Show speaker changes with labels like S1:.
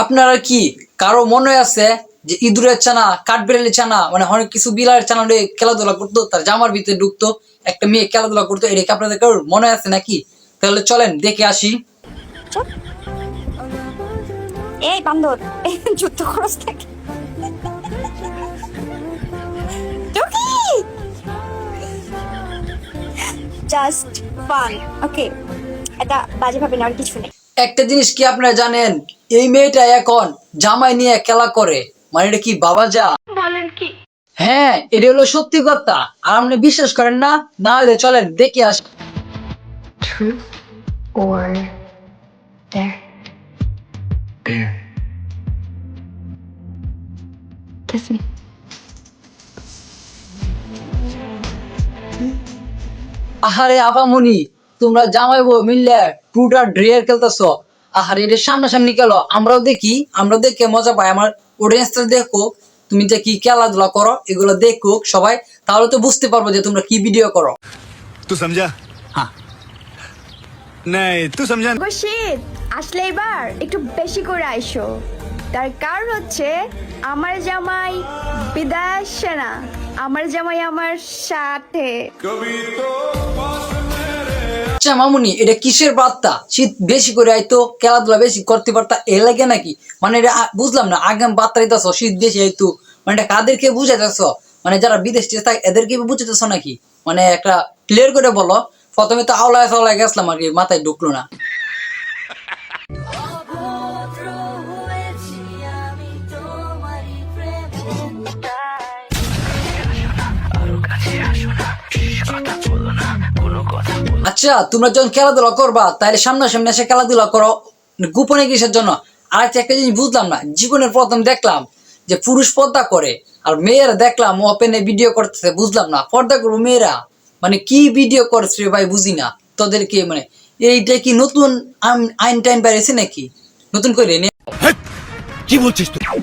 S1: আপনারা কি কারও মনে আছে যে ইঁদুরের চানা কাঠবেড়ালি চানা মানে অনেক কিছু বিলার চানা নিয়ে খেলাধুলা করতো? তার জামার ভিতরে ঢুকতো, একটা মেয়ে খেলাধুলা করতো, এটা কি আপনাদের কারোর মনে আছে নাকি? তাহলে চলেন, দেখে আসি।
S2: এই বান্দর যুদ্ধ খরচ থাকে জাস্ট ফান ওকে এটা কিছু নেই।
S1: একটা জিনিস কি আপনারা জানেন? এই মেয়েটা এখন জামাই নিয়ে খেলা করে। মানে এটা কি বাবা যা?
S2: বলেন কি?
S1: হ্যাঁ এটা হলো সত্যি কথা। আর আপনি বিশ্বাস করেন না? না হলে চলেন দেখে আসি.
S3: Kiss me.
S1: আহারে আপামনি। তোমরা জামাই মিললে টুটা ড্রিয়ার খেলতেছো। আর এটা সামনাসামনি খেলো। আমরাও দেখি আমরা দেখে মজা পাই। আমার অডিয়েন্সটা দেখো তুমি যে কি খেলাধুলা করো এগুলো দেখো সবাই। তাহলে তো বুঝতে পারব যে তোমরা কি ভিডিও করো।
S4: তো সমঝা হ্যাঁ নাই
S5: তুই সমঝা আসলে এবার একটু বেশি করে আইসো। তার কারণ হচ্ছে আমার জামাই বিদায় সেনা। আমার জামাই আমার সাথে।
S1: আচ্ছা মামুনি, এটা কিসের বার্তা? শীত বেশি করে আইতো, খেলাধুলা বেশি করতে পারতা এ লাগে নাকি? মানে এটা বুঝলাম না, আগাম বার্তা দিতেছ, শীত বেশি আইতো মানে এটা কাদেরকে বুঝাইতেছ? মানে যারা বিদেশ থাকে, এদেরকে বুঝাইতেছ নাকি? মানে একটা ক্লিয়ার করে বলো, প্রথমে তো আওলায় ফাওলায় গেছিলাম আর কি, মাথায় ঢুকলো না। আচ্ছা তোমরা যখন খেলাধুলা করবা তাহলে সামনাসামনি এসে খেলাধুলা করো। গোপনে কিসের জন্য? আর একটা জিনিস বুঝলাম না। জীবনের প্রথম দেখলাম যে পুরুষ পর্দা করে আর মেয়েরা দেখলাম ওপেনে ভিডিও করতেছে বুঝলাম না। পর্দা করব মেয়েরা? মানে কি ভিডিও করছে ভাই বুঝি না। তোদেরকে মানে এইটা কি নতুন আইন- টাইন বেড়েছে নাকি? নতুন করে
S4: কি বলছিস তুই?